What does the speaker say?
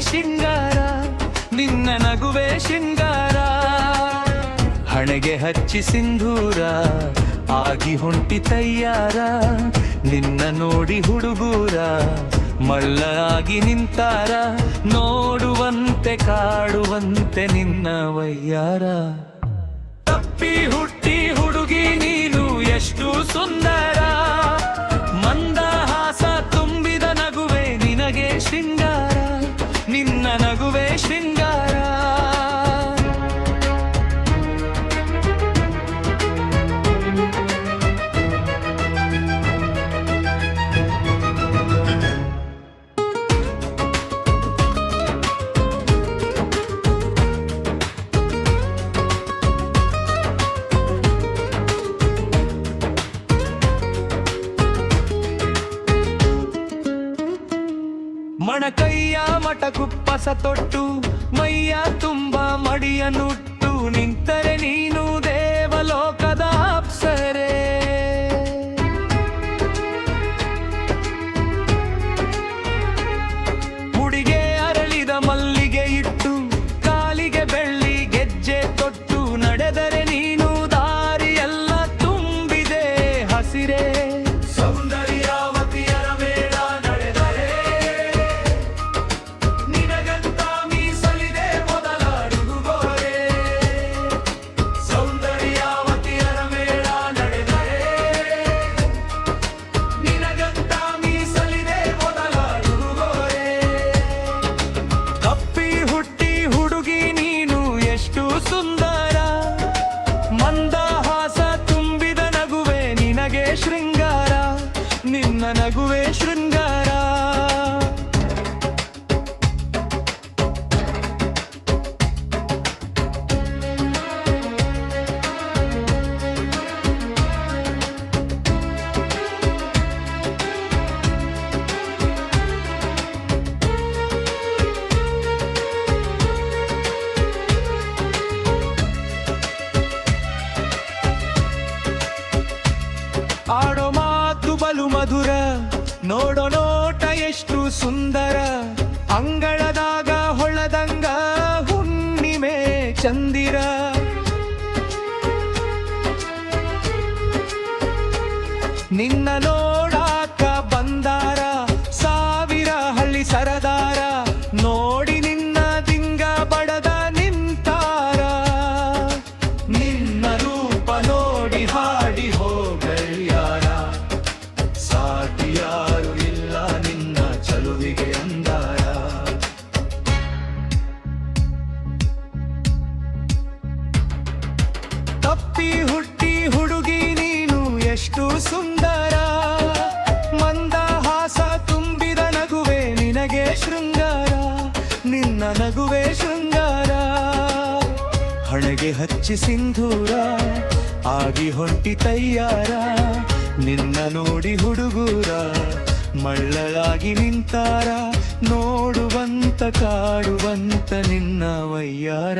ಶೃಂಗಾರ, ನಿನ್ನ ನಗುವೆ ಶೃಂಗಾರ. ಹಣೆಗೆ ಹಚ್ಚಿ ಸಿಂಧೂರ, ಆಗಿ ಹೊಂಟಿ ತಯ್ಯಾರ. ನಿನ್ನ ನೋಡಿ ಹುಡುಗೂರ ಮಳ್ಳಾಗಿ ನಿಂತಾರ. ನೋಡುವಂತೆ, ಕಾಡುವಂತೆ ನಿನ್ನ ವಯ್ಯಾರ ತಪ್ಪಿ ಹುಟ್ಟಿ ಹುಡುಗಿ ನೀನು, ಎಷ್ಟು ಸುಂದರ. ಮಣಕೈಯ ಮಟಕುಪ್ಪಸ ತೊಟ್ಟು ಮೈಯ ತುಂಬ ಮಡಿಯ ನುಟ್ಟು ನಿಂತರೆ ನೀನು ನಗುವೆ ಶೃಂಗಾರ ನೋಡೋ ನೋಟ ಎಷ್ಟು ಸುಂದರ. ಅಂಗಳದಾಗ ಹೊಳದಂಗ ಹುಣ್ಣಿಮೆ ಚಂದಿರ. ನಿನ್ನ ನೋಡಾಕ ತಪ್ಪಿ ಹುಟ್ಟಿ ಹುಡುಗಿ ನೀನು ಎಷ್ಟು ಸುಂದರ. ಮಂದಹಾಸ ತುಂಬಿದ ನಗುವೆ ನಿನಗೆ ಶೃಂಗಾರ. ನಿನ್ನ ನಗುವೆ ಶೃಂಗಾರ. ಹಣೆಗೆ ಹಚ್ಚಿ ಸಿಂಧೂರ, ಆಗಿ ಹೊಂಟಿ ತಯ್ಯಾರ. ನಿನ್ನ ನೋಡಿ ಹುಡುಗೂರ, ಮಳ್ಳಳಾಗಿ ನಿಂತಾರ. ನೋಡುವಂತ, ಕಾಡುವಂತ ನಿನ್ನ ವಯ್ಯಾರ